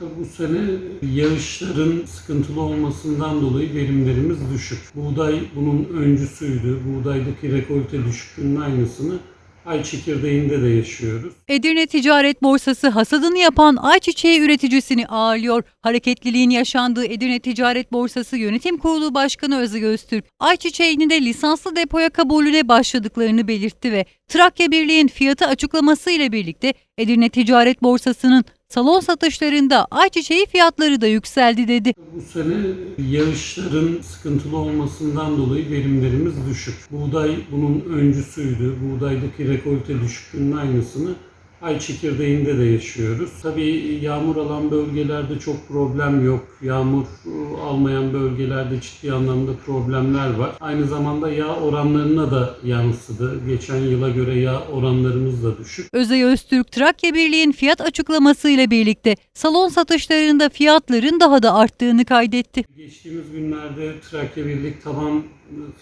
Bu sene yağışların sıkıntılı olmasından dolayı verimlerimiz düşük. Buğday bunun öncüsüydü. Buğdaydaki rekolte düşüklüğünün aynısını ay çekirdeğinde de yaşıyoruz. Edirne Ticaret Borsası hasadını yapan ayçiçeği üreticisini ağırlıyor. Hareketliliğin yaşandığı Edirne Ticaret Borsası Yönetim Kurulu Başkanı Özge Öztürk, ayçiçeğini de lisanslı depoya kabulüne başladıklarını belirtti ve Trakya Birliği'nin fiyatı açıklaması ile birlikte Edirne Ticaret Borsası'nın salon satışlarında ayçiçeği fiyatları da yükseldi dedi. Bu sene yağışların sıkıntılı olmasından dolayı verimlerimiz düşük. Buğday bunun öncüsüydü. Buğdaydaki rekolte düşüklüğünün aynısını ay çekirdeğinde de yaşıyoruz. Tabii yağmur alan bölgelerde çok problem yok. Yağmur e, almayan bölgelerde ciddi anlamda problemler var. Aynı zamanda yağ oranlarına da yansıdı. Geçen yıla göre yağ oranlarımız da düşük. Özay Öztürk Trakya Birliği'nin fiyat açıklaması ile birlikte salon satışlarında fiyatların daha da arttığını kaydetti. Geçtiğimiz günlerde Trakya Birlik taban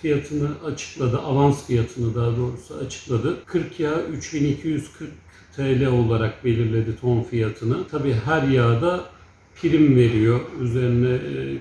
fiyatını açıkladı, avans fiyatını daha doğrusu açıkladı. 40 yağ 3240 TL olarak belirledi ton fiyatını. Tabii her yağda prim veriyor. Üzerine e,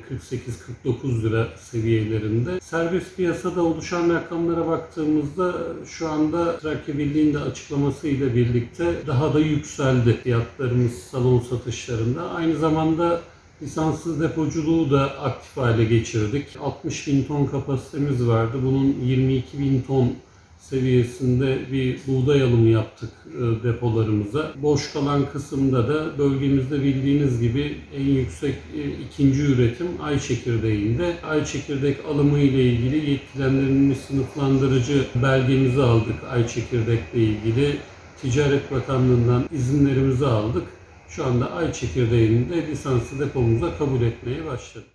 48-49 lira seviyelerinde. Serbest piyasada oluşan rakamlara baktığımızda şu anda Trakya Birliği'nin de açıklamasıyla birlikte daha da yükseldi fiyatlarımız salon satışlarında. Aynı zamanda Lisanssız depoculuğu da aktif hale geçirdik. 60 bin ton kapasitemiz vardı. Bunun 22 bin ton seviyesinde bir buğday alımı yaptık e, depolarımıza. Boş kalan kısımda da bölgemizde bildiğiniz gibi en yüksek e, ikinci üretim ay çekirdeğinde. Ay çekirdek alımı ile ilgili yetkilendirilmiş sınıflandırıcı belgemizi aldık ay çekirdekle ilgili. Ticaret Bakanlığı'ndan izinlerimizi aldık. Şu anda ay çekirdeğini de lisanslı depomuza kabul etmeye başladık.